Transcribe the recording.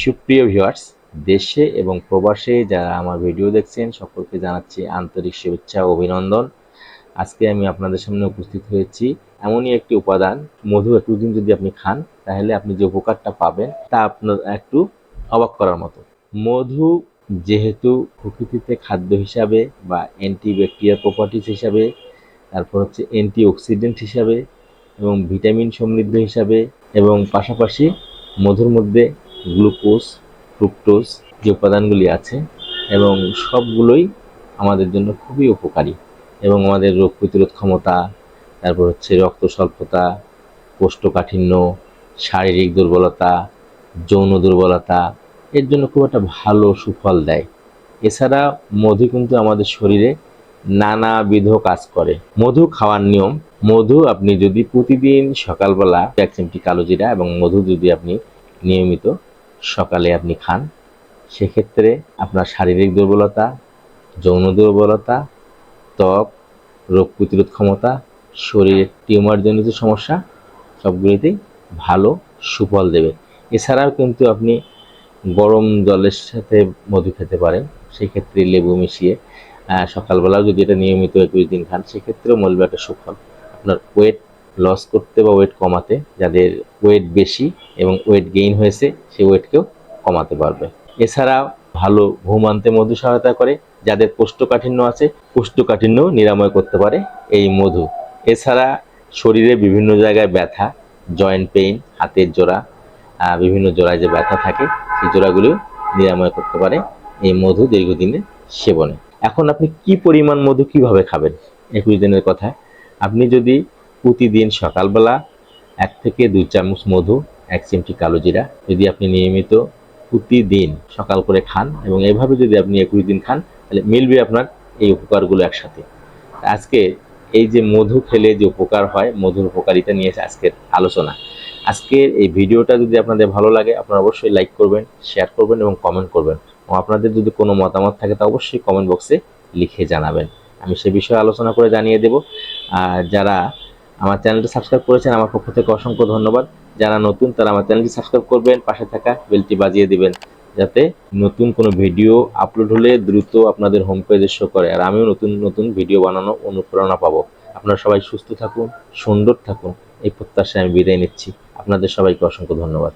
সুপ্রিয় ভিউয়ার্স, দেশে এবং প্রবাসে যারা আমার ভিডিও দেখছেন, সকলকে জানাচ্ছি আন্তরিক শুভেচ্ছা অভিনন্দন। আজকে আমি আপনাদের সামনে উপস্থিত হয়েছি এমনই একটি উপাদান, মধু একটু দিন যদি আপনি খান, তাহলে আপনি যে উপকারটা পাবেন, তা আপনার একটু অবাক করার মতো। মধু যেহেতু প্রকৃতিতে খাদ্য হিসাবে বা অ্যান্টিব্যাকটেরিয়াল প্রপার্টিস হিসাবে, তারপর হচ্ছে অ্যান্টিঅক্সিডেন্ট হিসাবে এবং ভিটামিন সমৃদ্ধ হিসাবে এবং পাশাপাশি মধুর মধ্যে গ্লুকোজ, ফ্রুক্টোজ যে উপাদানগুলি আছে এবং সবগুলোই আমাদের জন্য খুবই উপকারী এবং আমাদের রোগ প্রতিরোধ ক্ষমতা, তারপর হচ্ছে রক্ত স্বল্পতা, কোষ্ঠকাঠিন্য, শারীরিক দুর্বলতা, যৌন দুর্বলতা, এর জন্য খুব একটা ভালো সুফল দেয়। এছাড়া মধু কিন্তু আমাদের শরীরে নানাবিধ কাজ করে। মধু খাওয়ার নিয়ম, মধু আপনি যদি প্রতিদিন সকালবেলা এক চিমটি কালো জিরা এবং মধু যদি আপনি নিয়মিত সকালে আপনি খান, সেক্ষেত্রে আপনার শারীরিক দুর্বলতা, যৌন দুর্বলতা, ত্বক, রোগ প্রতিরোধ ক্ষমতা, শরীরের টিউমারজনিত সমস্যা, সবগুলিতেই ভালো সুফল দেবে। এছাড়াও কিন্তু আপনি গরম জলের সাথে মধু খেতে পারেন, সেক্ষেত্রে লেবু মিশিয়ে সকালবেলাও যদি এটা নিয়মিত একুশ দিন খান, সেক্ষেত্রেও মলবে একটা সুফল। আপনার ওয়েট লস করতে বা ওয়েট কমাতে যাদের ওয়েট বেশি এবং ওয়েট গেইন হয়েছে, সেই ওয়েটকেও কমাতে পারবে। এছাড়া ভালো ঘুম আনতে মধু সহায়তা করে, যাদের কোষ্ঠকাঠিন্য আছে কোষ্ঠকাঠিন্য নিরাময় করতে পারে এই মধু। এছাড়া শরীরে বিভিন্ন জায়গায় ব্যথা জয়েন্ট পেইন হাতের জোড়া বিভিন্ন জোড়ায় যে ব্যথা থাকে, সেই জোড়াগুলিও নিরাময় করতে পারে এই মধু দীর্ঘদিনের সেবনে। এখন আপনি কি পরিমাণ মধু কীভাবে খাবেন? একুশ দিনের কথা। আপনি যদি প্রতিদিন সকালবেলা এক থেকে দুই চামচ মধু, এক চিমটি কালো জিরা। যদি আপনি নিয়মিত প্রতিদিন সকাল করে খান এবং এভাবে যদি আপনি একুশ দিন খান, তাহলে মিলবে আপনার এই উপকারগুলো একসাথে। আজকে এই যে মধু খেলে যে উপকার হয়, মধুর উপকারিতা নিয়ে আজকের আলোচনা। আজকের এই ভিডিওটা যদি আপনাদের ভালো লাগে, আপনারা অবশ্যই লাইক করবেন, শেয়ার করবেন এবং কমেন্ট করবেন। এবং আপনাদের যদি কোনো মতামত থাকে, তা অবশ্যই কমেন্ট বক্সে লিখে জানাবেন। আমি সে বিষয়ে আলোচনা করে জানিয়ে দেব। আর যারা আমার চ্যানেলটি সাবস্ক্রাইব করেছেন, আমার পক্ষ থেকে অসংখ্য ধন্যবাদ। যারা নতুন, তারা আমার চ্যানেলটি সাবস্ক্রাইব করবেন, পাশে থাকা বেলটি বাজিয়ে দিবেন, যাতে নতুন কোনো ভিডিও আপলোড হলে দ্রুত আপনাদের হোম পেজে শো করে, আর আমিও নতুন নতুন ভিডিও বানানো অনুপ্রেরণা পাবো। আপনারা সবাই সুস্থ থাকুন, সুন্দর থাকুন, এই প্রত্যাশায় আমি বিদায় নিচ্ছি। আপনাদের সবাইকে অসংখ্য ধন্যবাদ।